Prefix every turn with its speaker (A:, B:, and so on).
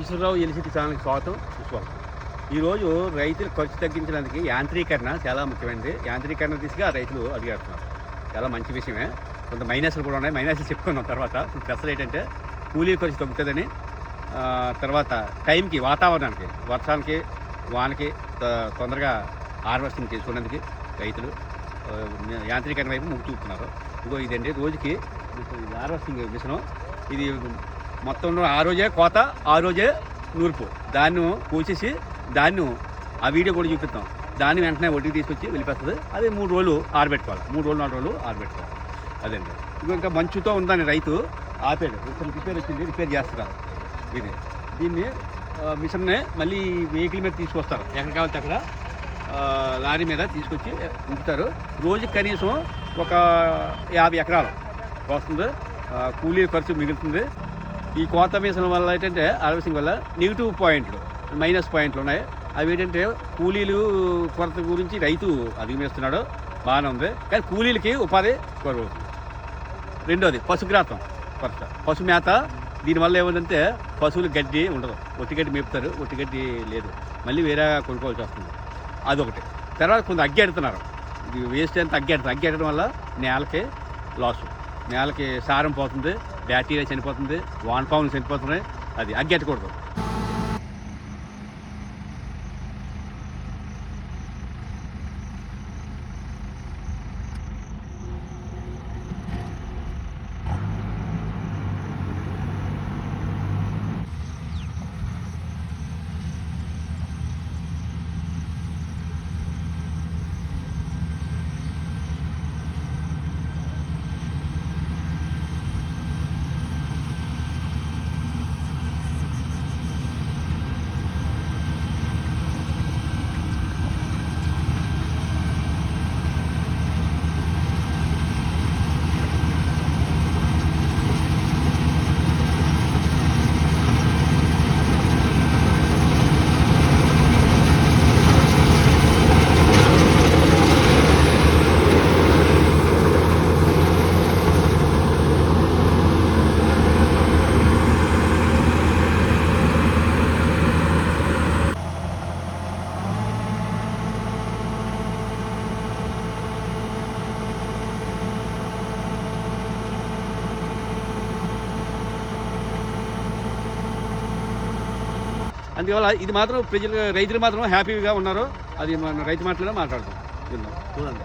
A: ఈశ్వరరావు ఎలిసిటి ఛానల్కి స్వాగతం. సుస్వాగతం. ఈరోజు రైతులు ఖర్చు తగ్గించడానికి యాంత్రీకరణ చాలా ముఖ్యమైనది. యాంత్రీకరణ దిశగా రైతులు అడిగేస్తున్నారు. చాలా మంచి విషయమే. కొంత మైనస్లు కూడా ఉన్నాయి. మైనస్లు చెప్పుకున్నాం తర్వాత. అసలు ఏంటంటే కూలీ ఖర్చు తగ్గుతుందని తర్వాత టైంకి వాతావరణానికి వర్షానికి వానకి తొందరగా హార్వెస్టింగ్ చేసుకునేందుకు రైతులు యాంత్రీకరణ వైపు మొగ్గు చూపుతున్నారు. ఇదిగో ఇదండి. రోజుకి హార్వెస్టింగ్ మిషను. ఇది మొత్తం ఆ రోజే కోత ఆ రోజే నూర్పు. దాన్ని కూసేసి దాన్ని ఆ వీడియో కూడా చూపిస్తాం. దాన్ని వెంటనే ఒడ్డుకి తీసుకొచ్చి వెళ్ళిపోతుంది. అది మూడు రోజులు ఆరబెట్టుకోవాలి. మూడు రోజులు నాలుగు రోజులు ఆరబెట్టుకోవాలి. అదండి ఇదిగో ఇంకా మంచుతో ఉందని రైతు. ఆపాడు. కొంచెం రిపేర్ వచ్చింది. రిపేర్ చేస్తున్నారు. ఇది. దీన్ని మిషన్నే మిషన్ని మళ్ళీ వెహికల్ మీద తీసుకొస్తారు. ఎక్కడ కావాలి అక్కడ. లారీ మీద తీసుకొచ్చి ఉంచుతారు. రోజుకి కనీసం ఒక యాభై ఎకరాలు వస్తుంది. కూలీ ఖర్చు మిగులుతుంది. ఈ కోత మిషన్ వల్ల ఏంటంటే హార్వెస్టింగ్ వల్ల నెగిటివ్ పాయింట్లు మైనస్ పాయింట్లు ఉన్నాయి. అవి ఏంటంటే కూలీలు కొరత గురించి రైతు అధిగమిస్తున్నాడు. బాగానే ఉంది. కానీ కూలీలకి ఉపాధి కొరవుతుంది రెండోది పశుగ్రాతం కొరత. పశు మేత దీనివల్ల ఏముందంటే పశువులు గడ్డి ఉండదు. ఒట్టిగడ్డి మేపుతారు ఒట్టిగడ్డి లేదు. మళ్ళీ వేరే కొనుక్కోవాల్సి వస్తుంది అదొకటి. తర్వాత కొంత అగ్గెడుతున్నారు ఇది వేస్ట్ అంతా అగ్గెడుతుంది అగ్గెట్టడం వల్ల నేలకి లాసు నేలకి సారం పోతుంది. బ్యాక్టీరియా చనిపోతుంది వానపాములు చనిపోతున్నాయి అది అగ్గెట్టకూడదు అందువల్ల ఇది మాత్రం ప్రజలు రైతులు మాత్రం హ్యాపీగా ఉన్నారు. అది మన రైతు మాటలో మాట్లాడుతాం. చూడండి.